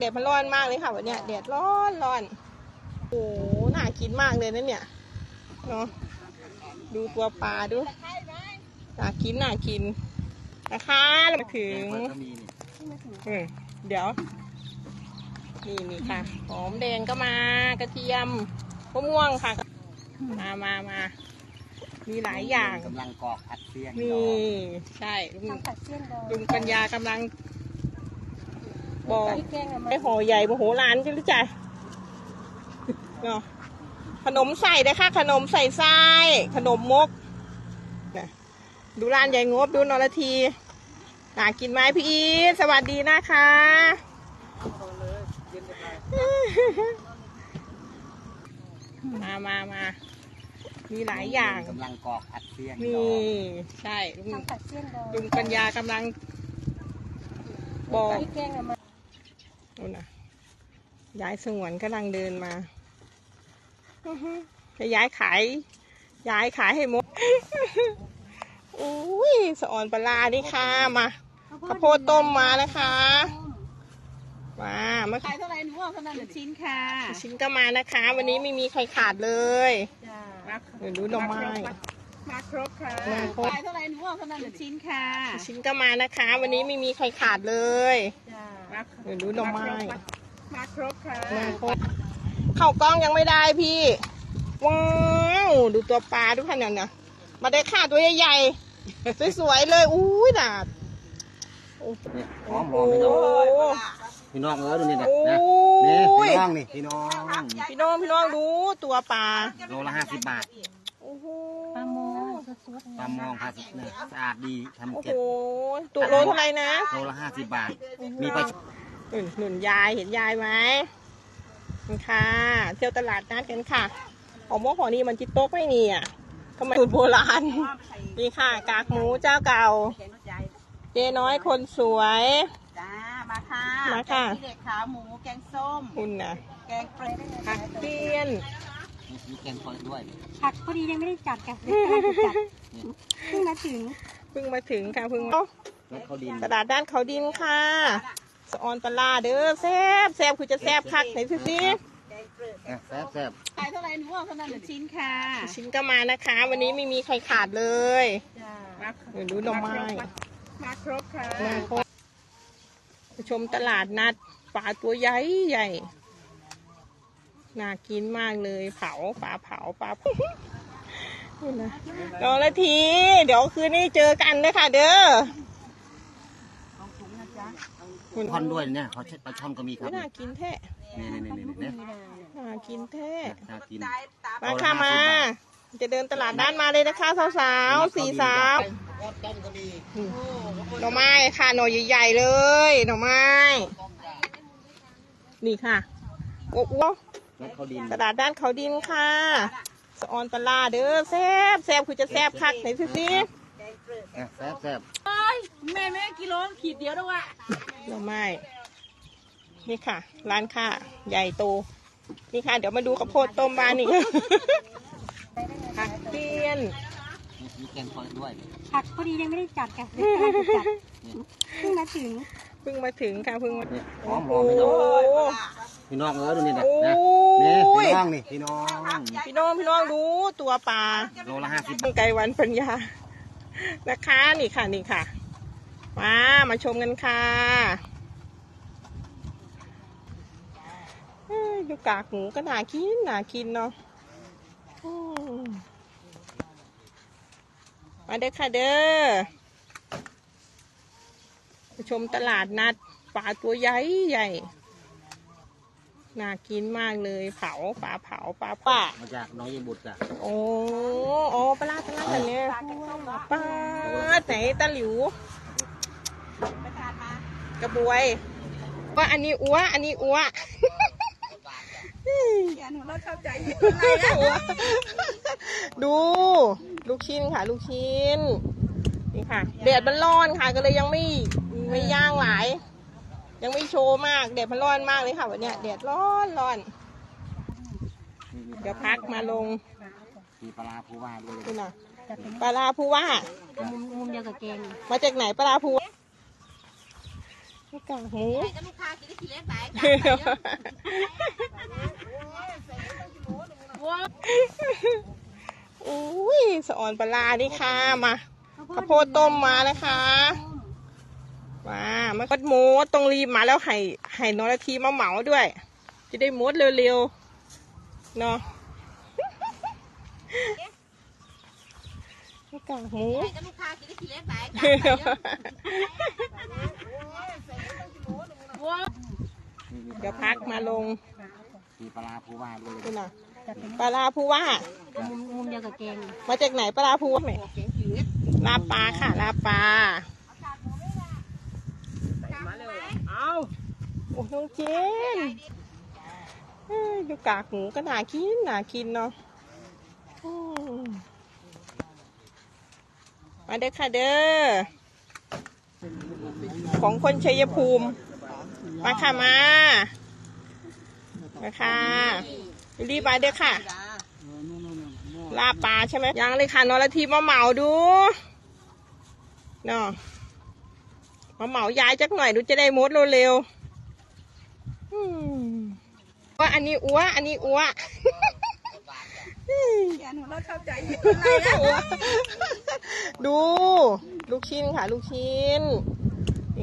แดดมันร้อนมากเลยค่ะวันเนี้ยแดดร้อนร้อนโอ้โหน่ากินมากเลยนะเนี่ยเนาะดูตัวปลาดูน่ากินน่ากินนะคะเรามาถึงก็มีนี่อืมเดี๋ยว นี่นี่ค่ะ หอมแดงก็มากระเทียมมะม่วงค่ะ มามามามีหลายอย่างกำลังกรอกผัดเสี้ยงนี่ ใช่ลุงทำผัดเสี้ยนดองลุงปัญญากำลัง บอกพริกแกงอะมาไอห่อใหญ่โมโหลานกันหรือจ๊ะเนาะขนมใส่ได้ค่ะ ขนมใส่ไส้ขนมมกน่ะดูร้านใหญ่งบดูนรทีน่ากินไหมพี่อีทสวัสดีนะคะมามามามีหลายอย่างกำลังกรอกผัดเสี้ยงนี่ใช่ลุงทำผัดเสี้ยนดองลุงปัญญากำลังบอก นู่นน่ะ ย้ายสงวนกำลังเดินมาอื้อหือจะย้ายขาย ย้ายขายให้หมดอุ้ยสะออนปลาร้านี่ค่ะมาข้าวโพดต้มมานะคะมามาขายเท่าไหร่หนูเอาเท่านั้นหนึ่งชิ้นค่ะ ชิ้นก็มานะคะ วันนี้ไม่มีใครขาดเลยจ้าเดี๋ยวดูหน่อไม้มาครบค่ะมาครบขายเท่าไหร่หนูเอาเท่านั้นหนึ่งชิ้นค่ะชิ้นก็มานะคะวันนี้ไม่มีใครขาดเลยจ้า เดี๋ยวดูหน่อไม้มาครบค่ะมาครบเข้ากล้องยังไม่ได้พี่ ว้าว ดูตัวปลาดูขนาดน่ะมาได้ค่าตัวใหญ่ๆสวยๆเลยอุ้ยดาดโอ้นี่หอมหโหอมพี่น้องพี่น้องเออดูนี่นะโอ้นะนี่ยพี่น้องนี่พี่น้องพี่น้องพี่น้องดูตัวปลาโลละห้าสิบบาทโอ้โห ปลาโมสดปลามองผัดเนี่ยสะอาดดีโอ้ทำโหเก็บตัวโลเท่าไหร่นะโลละห้าสิบบาท มีไปหนุนหนุนยายเห็นยายไหมนี่ค่ะ เที่ยวตลาดนัดกันค่ะหอมมกหอนี่มันจิตโต๊กไม่นี่อะทำไมสูตรโบราณนี่ค่ะ กากหมูเจ้าเก่าเจ๊น้อยคนสวย จ้า มาค่ะมาค่ะ แกงขี้เหล็กขาหมู แกงส้ม คุณนะแกงเปรย์ผักเตี้ยน มีแกงเปิดด้วยผักพอดียังไม่ได้จัดค่ะเดี๋ยวกำลังจะจัดเพิ่งมาถึงเพิ่งมาถึงค่ะเพิ่งมาแล้วเขาดินตลาดด้านเขาดินค่ะสะออนปลาร้าเด้อแซบแซบคือจะแซบคักไหนสิสิอะแซ่บแซ่บขายเท่าไหร่หนูเอาเท่านั้นหนึ่งชิ้นค่ะชิ้นก็มานะคะ วันนี้ไม่มีใครขาดเลยจ้าเดี๋ยวดูหน่อไม้มาครบค่ะมาครบไปชมตลาดนัดปลาตัวใหญ่ใหญ่ น่ากินมากเลย เผาปลาเผาปลานี่นะรอละที เดี๋ยวคืนนี้เจอกันนะคะเด้อคุณช่อนด้วยเนี่ยเขาใช้ปลาช่อนก็มีครัไม่บน่ากินแท้นี่นี่นี่นี่นี่น่ากินแท้น่ากินมาค่ะมา จะเดินตลาดด้านมาเลยนะคะสาวๆสี่สาวหน่อไม้ค่ะหน่อใหญ่ๆเลยหน่อไม้นี่ค่ะโอ้โห แล้วเขาดินตลาดด้านเขาดินค่ะสะออนปลาร้าเด้อแซบแซบคือจะแซบคักไหนสิสิอะแซ่บแซ่บแม่แม่กิโลขีดเดียวด้วยว่ะหน่อไม้นี่ค่ะ ร้านค้าใหญ่โต นี่ค่ะ เดี๋ยวมาดูข้าวโพดต้มบ้านนี่ผักเตี้ยนมีแกงเปิดด้วยผักพอดียังไม่ได้จัดค่ะเดี๋ยวกำลังจะจัดเพิ่งมาถึงเพิ่งมาถึงค่ะเพิ่งมานี่หอมหโอ้อมโหพี่น้อง พี่น้องเออดูนี่นะโอ้นะยนี่พี่น้องนี่พี่น้องพี่น้องพี่น้องดูตัวปลาโลละห้าสิบไกลวันปัญญานะคะนี่ค่ะนี่ค่ะ มามาชมกันค่ะเอ้ยดูกากหมูก็น่ากินน่ากินเนาะอืมมาเด้อค่ะเด้อมาชมตลาดนัดปลาตัวใหญ่ใหญ่ น่ากินมากเลย เผาปลาเผาปลาป่ามาจากน้องยายบุตรจ้ะโอ้โอ้ปลาร้าปลาร้ากันเนี่ยปลาไหนตะหลิวกระบวย ว่าอันนี้อัวอันนี้อัวดู ลูกชิ้นค่ะ ลูกชิ้นนี่ค่ะแดดมันร้อนค่ะก็เลยยังไม่ไม่ย่างหลาย ยังไม่โชว์มากแดดมันร้อนมากเลยค่ะวันเนี้ยแดดร้อนร้อนเดี๋ยวพักมาลงมีปลาร้าผู้ว่าด้วยนี่นะปลาร้าผู้ว่า มุมมุมเดียวกับแกงมาจากไหนปลาร้าผู้ว่ากากหมูก็ลูกค้ากินได้กินเล็กไปอุ้ยสะออนปลาร้านี่ค่ะมาข้าวโพดต้มมาแล้วค่ะ มามันก็หมูต้องรีบมาแล้วให้ให้นอรทีมาเหมาด้วย จะได้มดเร็วๆเนาะกากหมูก็ลูกค้ากินได้กินเล็กไปเดี๋ยวพักมาลงมีปลาร้าผู้ว่าด้วยดูนะปลาร้าผู้ว่ามุมมุมเดียวกับแกงมาจากไหนปลาร้าผู้ว่าไหนลาบปลาค่ะลาบปลาโอ้ น้องเจนอยดูกากหมูก็น่ากินน่ากินเนาะมาเด้อค่ะเด้อ ของคนชัยภูมิ มาค่ะมา มาค่ะ รีบมาเด้อค่ะ ลาปลาใช่ไหมยังเลยค่ะนอรทีมาเหมาดูเนาะมาเหมายายจักหน่อยดูจะได้มดเร็วๆ ว่าอันนี้อ้วอันนี้อ้วดู ลูกชิ้นค่ะ ลูกชิ้น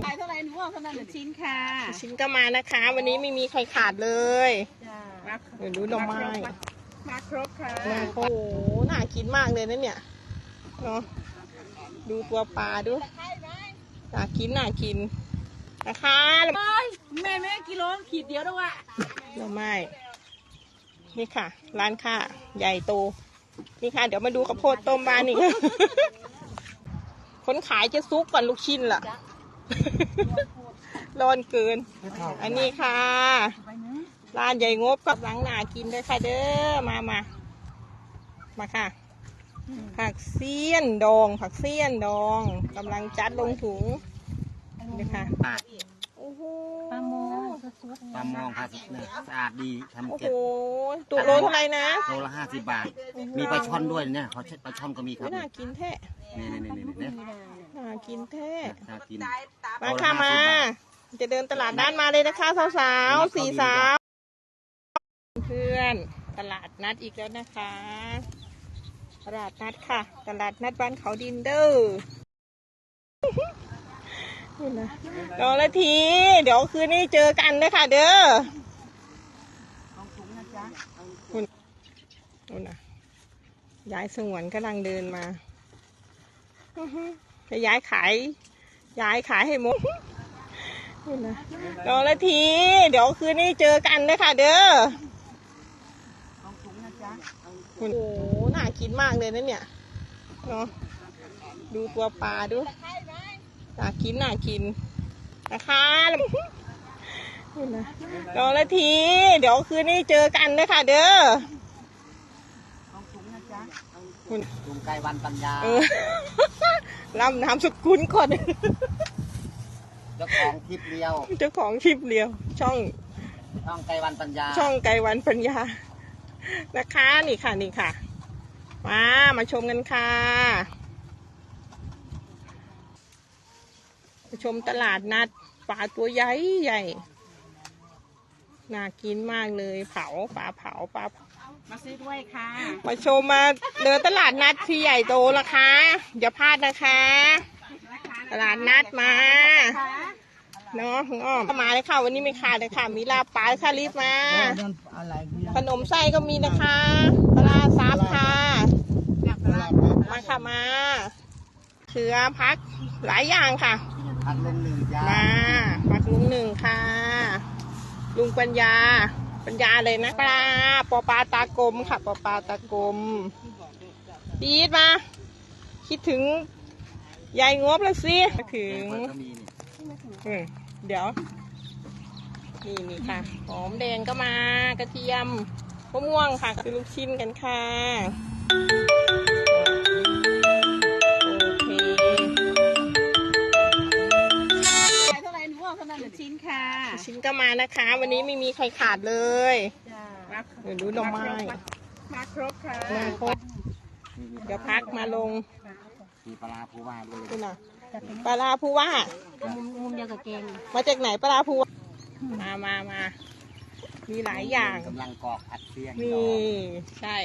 ขายเท่าไหร่หนูเอาเท่านั้นหนึ่งชิ้นค่ะลูกชิ้นก็มานะคะ วันนี้ไม่มีใครขาดเลยจ้าเดี๋ยวดูหน่อไม้มาครบค่ะโอ้โหน่ากินมากเลยนะเนี่ยเนาะดูตัวปลาดูน่ากินน่ากิน นะคะแม่แม่กิโลขีดเดียวด้วยว่ะหน่อไม้นี่ค่ะ ร้านค้าใหญ่โต นี่ค่ะ เดี๋ยวมาดูข้าวโพดต้มบ้านนี่คนขายจะซุกก่อนลูกชิ้นล่ะร้อนเกิน อันนี้ค่ะ ร้านใหญ่งบกับหลังหนากินด้วยค่ะเด้อ มามา มาค่ะ ผักเสี้ยนดอง ผักเสี้ยนดองกำลังจัดลงถุง นี่ค่ะปลาโอ้โหปลาโมสดปลามองค่ะเนี่ยสะอาดดีทำโอ้เก็โหบตัวโลเท่าไหร่นะโลละห้าสิบบาท มีปลาช่อนด้วยเนี่ยเขาใช้ปลาช่อนก็มีครัไม่บน่ากินแท้นี่นี่นี่นี่นี่น่ากินแท้น่ากิน มาค่ะมา จะเดินตลาดด้านมาเลยนะคะสาวๆสี่สาว เพื่อนตลาดนัดอีกแล้วนะคะ ตลาดนัดค่ะ ตลาดนัดบ้านเขาดินเดอร์ นี่นะรอละที เดี๋ยวคืนนี้เจอกันนะคะเด้อคุณนู่นนะยายสงวนกำลังเดินมาจะย้ายขายย้ายขายให้หมดนี่นะรอละที เดี๋ยวคืนนี้เจอกันนะคะเด้อโอ้โหน่ากินมากเลยนะเนี่ยเนาะดูตัวปลาดู น่ากินน่ากินนะคะนี่นะรอละที เดี๋ยวคืนนี้เจอกันนะคะเด้อคุณลุงไก่วันปัญญาเออล่ำน้ำสกุลก่อนเจ้าของคลิปเดียว เจ้าของคลิปเดียว ช่อง ช่องไก่วันปัญญา ช่องไกลวันปัญญา นะคะ นี่ค่ะ นี่ค่ะ มา มาชมกันค่ะมา ชมตลาดนัดปลาตัวใหญ่ใหญ่น่ากินมากเลยเผาปลาเผาปลาเผามาซื้อด้วยค่ะ มาชมมาเดินตลาดนัดที่ใหญ่โตนะคะอย่าพลาดนะคะ ตลาดนัดมาเนาะคุณอ้อมมาเลยค่ะวันนี้ไม่ขาดเลยค่ะ มีลาบปลาค่ะรีบมาขนมไส้ก็มีนะคะปลาซับค่ะมาค่ะมา เชื้อพักหลายอย่างค่ะพันลงหนึ่งยามาปักลุงหนึ่งค่ะ ลุงปัญญา ปัญญาเลยนะปลาปอปลาตากลมค่ะปอปลาตากลมปีดมา คิดถึงยายงบแล้วสิถึงก็มีนี่อืมเดี๋ยวนี่นี่ค่ะ หอมแดงก็มากระเทียมมะม่วงค่ะคือลูกชิ้นกันค่ะ ชิ้นค่ะชิ้นก็มานะคะ วันนี้ไม่มีใครขาดเลยจ้าเดี๋ยวดูหน่อไม้มาครบค่ะมาครบเดี๋ยวพักมาลงมีปลาร้าผู้ว่าด้วยดูนะจัดเป็นปลาร้าผู้ว่ามุมมุมเดียวกับแกงมาจากไหนปลาร้าผู้ว่ามามามามีหลายอย่างกำลังกรอกอัดเสียงนี่ใช่